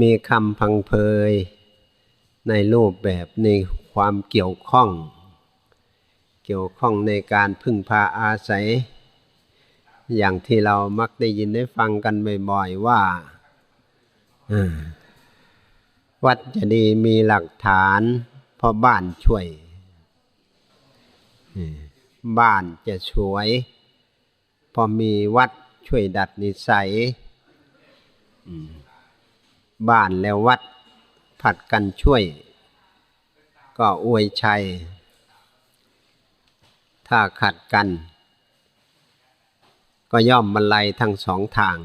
มีคำพังเพยในรูปแบบในความเกี่ยวข้อง เกี่ยวข้องในการพึ่งพาอาศัย อย่างที่เรามักได้ยินได้ฟังกันบ่อยๆว่า วัดจะดีมีหลักฐานเพราะบ้านช่วย บ้านจะสวยพอมีวัด ช่วยดัดนิสัยบ้านแล้ววัดผัดกันช่วย ก็อวยชัย ถ้าขัดกัน ก็ย่อมบรรลัยทั้งสองทาง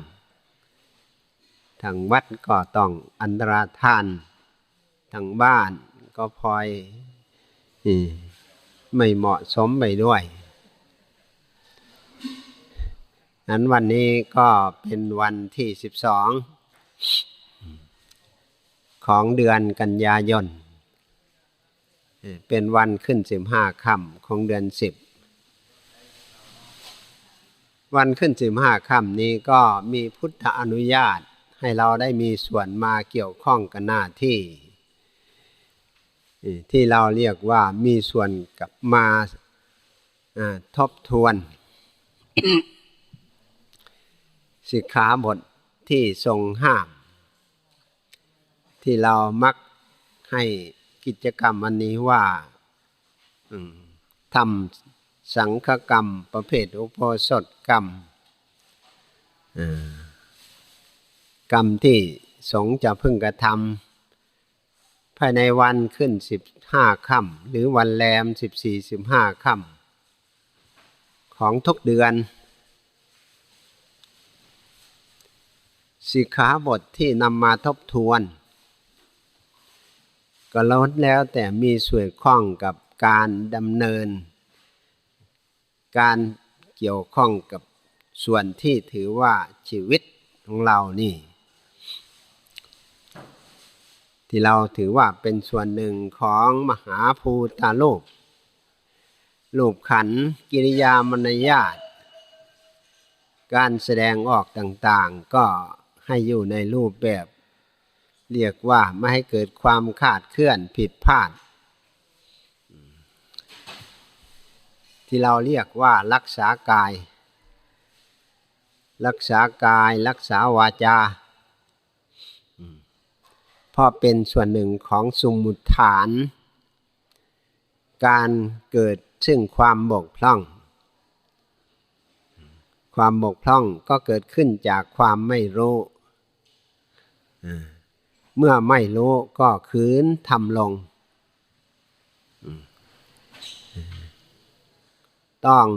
ทางวัดก็ต้องอันตราทาน ทางบ้านก็พลอยไม่เหมาะสมไปด้วย นั้นวันนี้ก็เป็นวันที่สิบสองของเดือนกันยายน เป็นวันขึ้นสิบห้าค่ำของเดือนสิบ วันขึ้นสิบห้าค่ำนี้ก็มีพุทธอนุญาตให้เราได้มีส่วนมาเกี่ยวข้องกับหน้าที่ ที่เราเรียกว่ามีส่วนกับมาทบทวน สิกขาบทที่ทรงห้าม ที่เรามักให้กิจกรรมอันนี้ว่าทำสังฆกรรม ประเภทอุปสถกรรมกรรมที่สงจะพึ่งกระทำภายในวันขึ้นสิบห้าค่ำหรือวันแรมสิบสี่สิบห้าค่ำของทุกเดือน สิกขาบทที่นำมาทบทวน ก็ลดแล้วแต่มีส่วนข้องกับการดำเนิน การเกี่ยวข้องกับส่วนที่ถือว่าชีวิตของเรานี่ ที่เราถือว่าเป็นส่วนหนึ่งของมหาภูตาโลกรูปขันกิริยามนญาตการแสดงออกต่างๆก็ ให้อยู่ในรูปแบบ เรียกว่าไม่ให้เกิดความขาดเคลื่อนผิดพลาด ที่เราเรียกว่ารักษากาย รักษากายรักษาวาจาเพราะเป็นส่วนหนึ่งของสมุทฐาน การเกิดซึ่งความบกพร่อง ความบกพร่องก็เกิดขึ้นจากความไม่รู้ เมื่อไม่รู้ก็คืนทำลง ต้อง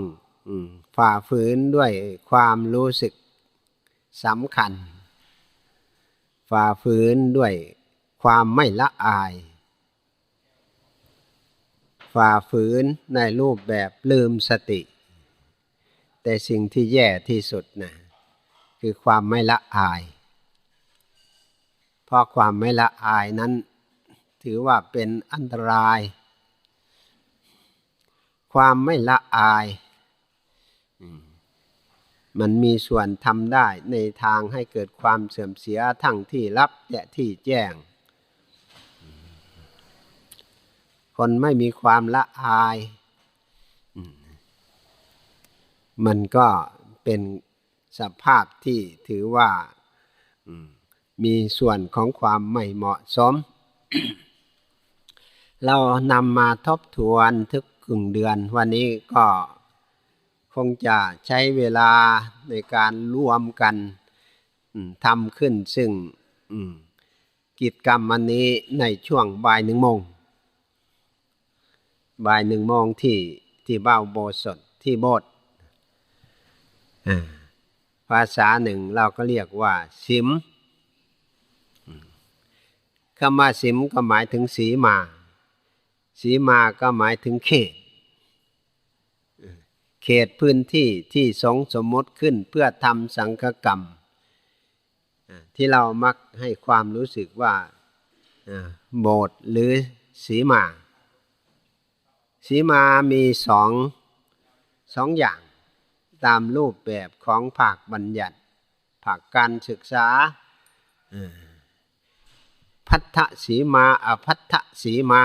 ฝ่าฝืนด้วยความรู้สึกสำคัญ ฝ่าฝืนด้วยความไม่ละอาย ฝ่าฝืนในรูปแบบลืมสติ แต่สิ่งที่แย่ที่สุดนะคือความไม่ละอาย เพราะความไม่ละอายนั้น ถือว่าเป็นอันตราย ความไม่ละอาย มันมีส่วนทำได้ในทางให้เกิดความเสื่อมเสียทั้งที่รับและที่แจ้ง คนไม่มีความละอาย มันก็เป็นสภาพที่ถือว่ามี มีส่วนของความไม่เหมาะสม เรานำมาทบทวนทุกกึ่งเดือน วันนี้ก็คงจะใช้เวลาในการรวมกันทำขึ้นซึ่งกิจกรรมวันนี้ในช่วงบ่ายหนึ่งโมง บ่ายหนึ่งโมงที่ที่เบ้าโบสถที่โบสภาษาหนึ่งเราก็เรียกว่า สิม คำว่าสิมก็หมายถึงสีมา สีมาก็หมายถึงเขต เขตพื้นที่ที่สงสมมติขึ้นเพื่อทำสังฆกรรม ที่เรามักให้ความรู้สึกว่าโบสถ์หรือสีมา สีมามีสองสองอย่างตามรูปแบบของภาคบัญญัติภาคการศึกษา พัทธสีมาอพัทธสีมา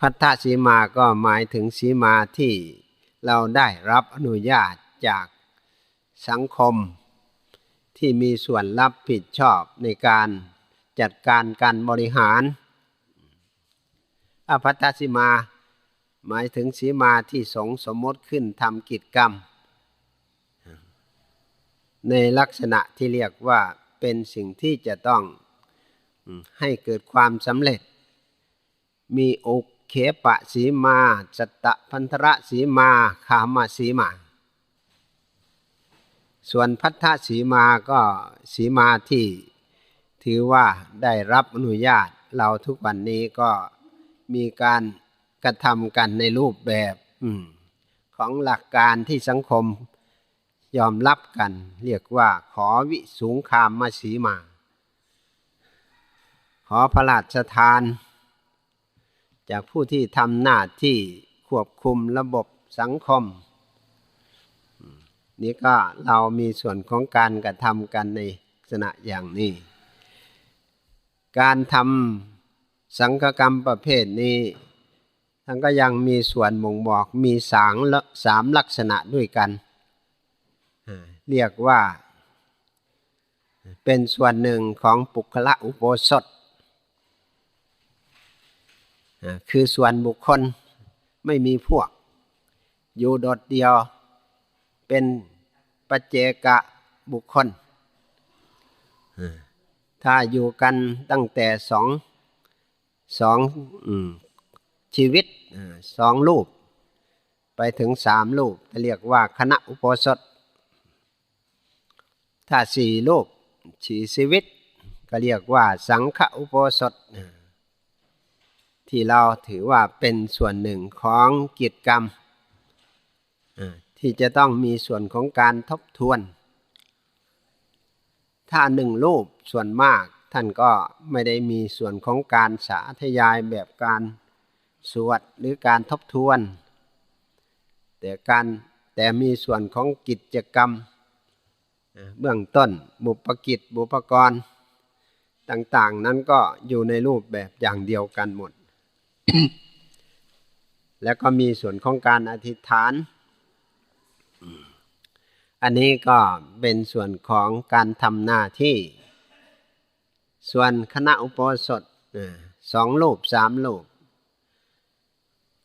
พัทธสีมาก็หมายถึงสีมาที่เราได้รับอนุญาตจากสังคมที่มีส่วนรับผิดชอบในการจัดการการบริหาร อภัตสีมา หมายถึงสีมาที่สงสมมติขึ้นทำกิจกรรม ในลักษณะที่เรียกว่า เป็นสิ่งที่จะต้องให้เกิดความสำเร็จ มีโอกเขปะสีมาสัตตะพันธระสีมาขามาสีมา ส่วนพัทธสีมาก็สีมาที่ถือว่าได้รับอนุญาตเราทุกวันนี้ก็มีการกระทำกันในรูปแบบของหลักการที่สังคม ยอมรับกัน เรียกว่าขอวิสูงคามมาสีมา ขอพระราชทาน จากผู้ที่ทำหน้าที่ควบคุมระบบสังคม นี่ก็เรามีส่วนของการกระทำกันในลักษณะอย่างนี้ การทำสังฆกรรมประเภทนี้ท่านก็ยังมีส่วนบ่งบอกมีสางสามลักษณะด้วยกัน เรียกว่า เป็นส่วนหนึ่งของปุคละอุโบสถ คือส่วนบุคคลไม่มีพวก อยู่โดดเดียวเป็นปัจเจกะบุคคล ถ้าอยู่กันตั้งแต่สองสองอชีวิตสองรูป ไปถึงสามรูปจะเรียกว่าคณะอุโบสถ ถ้าสี่รูปสี่ชีวิต ก็เรียกว่าสังฆอุโบสถอ่าที่เราถือว่าเป็นส่วนหนึ่งของกิจกรรม ที่จะต้องมีส่วนของการทบทวน ถ้าหนึ่งรูปส่วนมากท่านก็ไม่ได้มีส่วนของการสาธยายแบบการสวดหรือการทบทวน แต่การแต่มีส่วนของกิจกรรม เบื้องต้นบุปกิจบุปกรณ์ต่างๆ นั้นก็อยู่ในรูปแบบอย่างเดียวกันหมด แล้วก็มีส่วนของการอธิษฐาน อันนี้ก็เป็นส่วนของการทำหน้าที่ ส่วนคณะอุปสถอ่าสองรูปสามรูป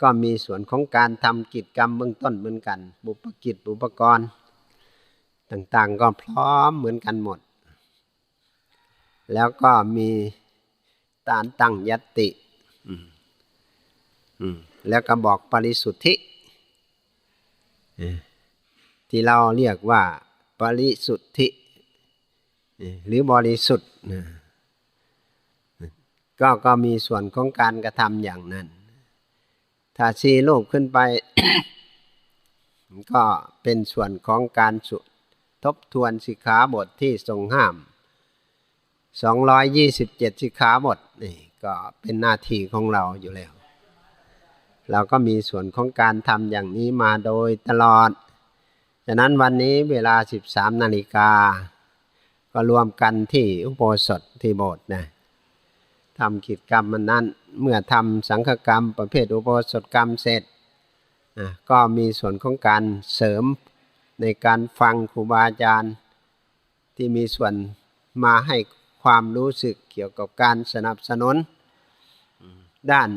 ก็มีส่วนของการทำกิจกรรมเบื้องต้นเหมือนกัน บุปกิจบุปกรณ์ ต่างๆ ก็พร้อมเหมือนกันหมด แล้วก็มีตานตั้งยัติแล้วก็บอกปริสุทธิที่เราเรียกว่า ปริสุทธิหรือบริสุทธิ์ก็ก็มีส่วนของการกระทำอย่างนั้น ถ้าชีโลกขึ้นไป ก็เป็นส่วนของการสุ ทบทวนสิกขาบทที่ทรงห้าม 227 สิกขาบทนี่ก็เป็นหน้าที่ของเราอยู่แล้ว เราก็มีส่วนของการทำอย่างนี้มาโดยตลอดฉะนั้นวันนี้เวลา 13 นาฬิกา ก็รวมกันที่อุโบสถที่โบสถ์นะทำกิจกรรมมันนั้น เมื่อทำสังฆกรรมประเภทอุโบสถกรรมเสร็จก็มีส่วนของการเสริม ในการฟังครูบาอาจารย์ ที่มีส่วนมาให้ความรู้สึกเกี่ยวกับการสนับสนุนด้าน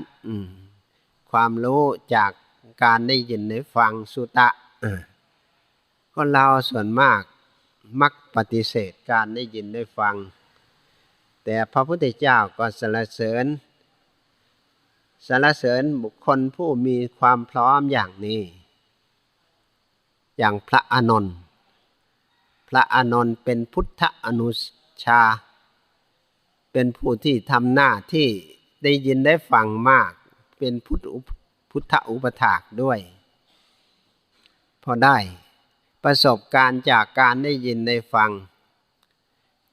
ความรู้จากการได้ยินได้ฟังสุตะอะคนเราส่วนมากมักปฏิเสธการได้ยินได้ฟัง แต่พระพุทธเจ้าก็สรรเสริญสรรเสริญบุคคลผู้มีความพร้อมอย่างนี้ อย่างพระอานนท์พระอานนท์เป็นพุทธอนุชา เป็นผู้ที่ทำหน้าที่ได้ยินได้ฟังมาก เป็นพุทธอุปพุทธอุปถากด้วย พอได้ประสบการณ์จากการได้ยินได้ฟัง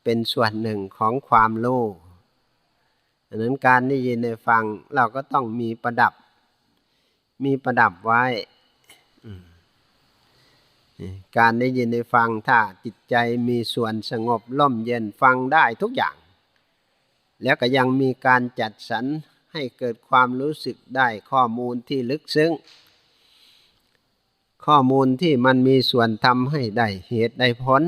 เป็นส่วนหนึ่งของความรู้ดังนั้นการได้ยินได้ฟังเราก็ต้องมีประดับ มีประดับไว้ การได้ยินได้ฟังถ้าจิตใจมีส่วนสงบล่มเย็นฟังได้ทุกอย่าง แล้วก็ยังมีการจัดสรรให้เกิดความรู้สึกได้ข้อมูลที่ลึกซึ้ง ข้อมูลที่มันมีส่วนทำให้ได้เหตุได้ผล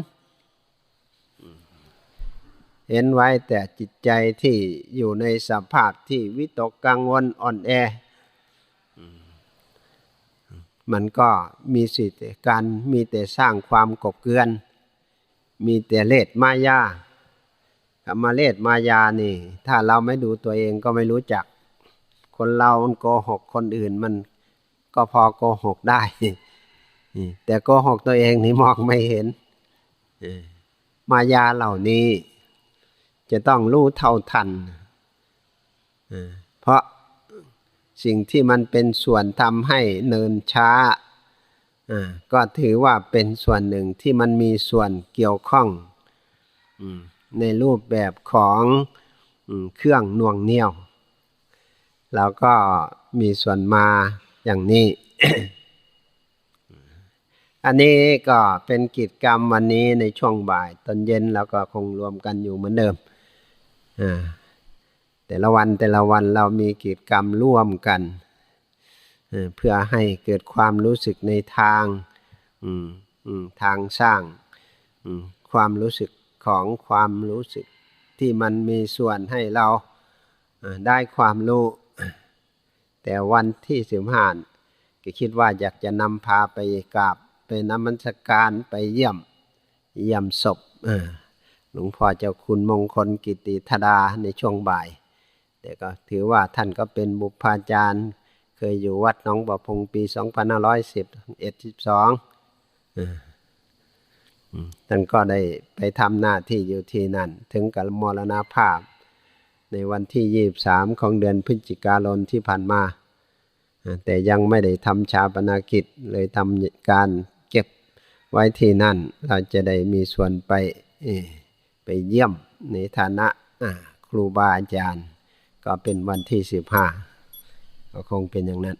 เห็นไว้แต่จิตใจที่อยู่ในสภาพที่วิตกกังวลอ่อนแอ มันก็มีสิทธิ์การมีแต่สร้างความกบเกลือน มีแต่เลดมายาคำมาเลดมายานี่ ถ้าเราไม่ดูตัวเองก็ไม่รู้จัก คนเรามันโกหกคนอื่นมันก็พอโกหกได้ แต่โกหกตัวเองนี่มองไม่เห็น มายาเหล่านี้ จะต้องรู้เท่าทันเพราะ สิ่งที่มันเป็นส่วนทำให้เนินช้า ก็ถือว่าเป็นส่วนหนึ่งที่มันมีส่วนเกี่ยวข้องในรูปแบบของเครื่องน่วงเหนี่ยวเราก็มีส่วนมาอย่างนี้ อันนี้ก็เป็นกิจกรรมวันนี้ในช่วงบ่าย ตอนเย็นเราก็คงรวมกันอยู่เหมือนเดิม แต่ละวันแต่ละวันเรามีกิจกรรมร่วมกัน เพื่อให้เกิดความรู้สึกในทางทางสร้างความรู้สึกของความรู้สึกที่มันมีส่วนให้เราได้ความรู้ แต่วันที่สิบห้าก็คิดว่าอยากจะนำพาไปกราบไปนมัสการไปเยี่ยมเยี่ยมศพหลวงพ่อเจ้าคุณมงคลกิติธดาในช่วงบ่าย แต่ก็ถือว่าท่านก็เป็นบุพาจารย์ เคยอยู่วัดน้องบ่อพงปี 2510 12ท่านก็ได้ไปทำหน้าที่อยู่ที่นั่น ถึงกับมรณาภาพ ในวันที่ 23 ของเดือนพฤศจิกายนที่ผ่านมา แต่ยังไม่ได้ทำชาปนากิจเลยทำการเก็บไว้ที่นั่น เราจะได้มีส่วนไปไปเยี่ยมในฐานะครูบาอาจารย์ ก็เป็นวันที่สิบห้าก็คงเป็นอย่างนั้น